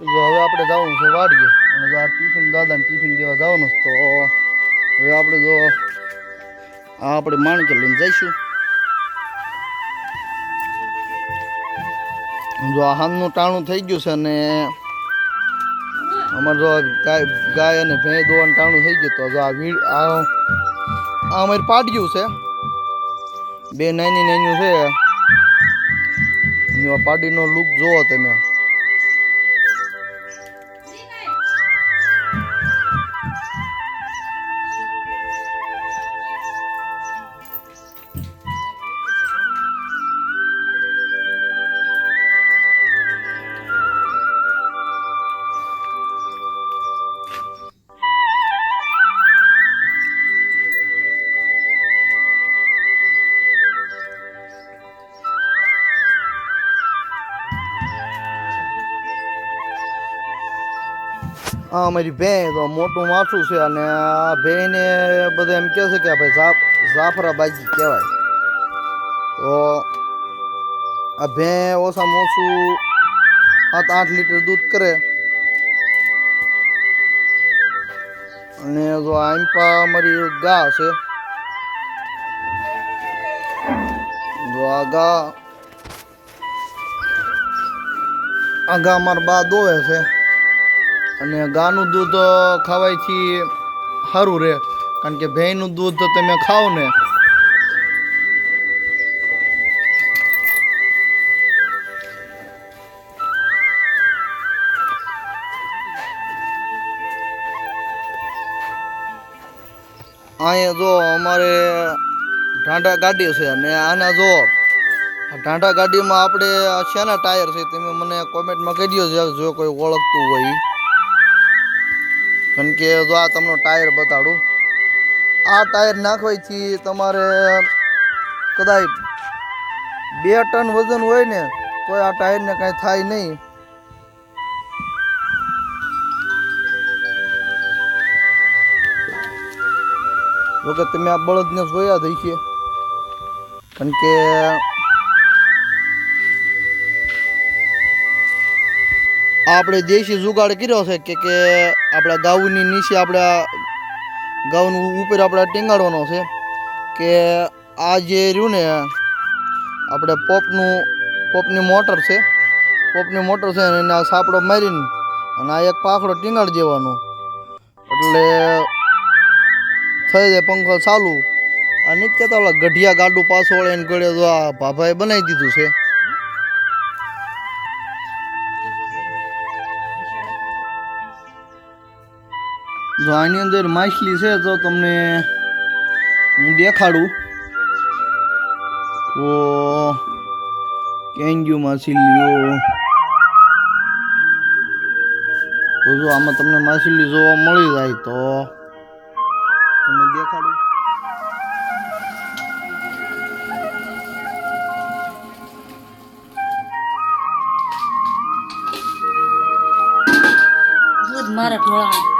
જો હવે આપણે જવાનું છે વાડીએ. અને જો આ ટિફિન દાદાને ટિફિન દેવા જવાનું તો હવે આપણે જો આ આપણે માણકે લઈને જઈશું. જો આ હામનું ટાણું થઈ ગયું છે અને અમારે જો ગાય ગાય અને ભેં દોવાનું ટાણું થઈ ગયું, તો જો આ વીડ, આ આ અમારી પાડ્યું છે. બે નાની નાની છે પાડીનો લુક જોવો તમે. આ અમારી ભેં તો મોટું માથું છે અને આ ભેંને બધા એમ કહે છે કે ભાઈ જાફ જાફરા કહેવાય. તો આ ભેં ઓછામાં ઓછું સાત, આઠ લીટર દૂધ કરે. અને જો આંપા અમારી ગા છે. જો આ ગા આ ગા અમારા બા દોવે છે. અને ગાનું દૂધ ખાવાથી સારું રહે કારણ કે ભેંનું દૂધ તમે ખાઓ ને અહીંયા જો અમારે ઢાંઢા ગાડી છે અને આના જો ઢાંઢા ગાડીમાં આપણે શેના ટાયર છે તમે મને કોમેન્ટમાં કહી દો જો કોઈ ઓળખતું હોય. કારણ કે જો આ તમને ટાયર બતાડું, આ ટાયર નાખવાથી તમારે કદાચ બે ટન વજન હોય ને કોઈ આ ટાયરને કાંઈ થાય નહીં. જોકે તમે આ બળદને જોયા દઈ છે કારણ કે આપણે દેશી જુગાડ કર્યો છે કે કે આપણા ગાઉની નીચે આપણા ગાઉનું ઉપર આપણે ટીંગાડવાનો છે કે આ જે રહ્યું ને આપણે પોપનું, પોપની મોટર છે. પોપની મોટર છે અને આ સાપડો મારીને અને આ એક પાખડો ટીંગાડ દેવાનો. એટલે થઈ જાય પંખો ચાલુ. નથી કહેતા ઓલા ગઢિયા ગાડું પાછો વળે એને ગળે તો આ ભાભાએ બનાવી દીધું છે. જો આની અંદર માછલી છે, તો તમને હું દેખાડું. તો કેન્ગ્યુ માછલીઓ તો જો આમાં તમને માછલી જોવા મળી જાય તો તમને દેખાડું. મારા ઢોળાનું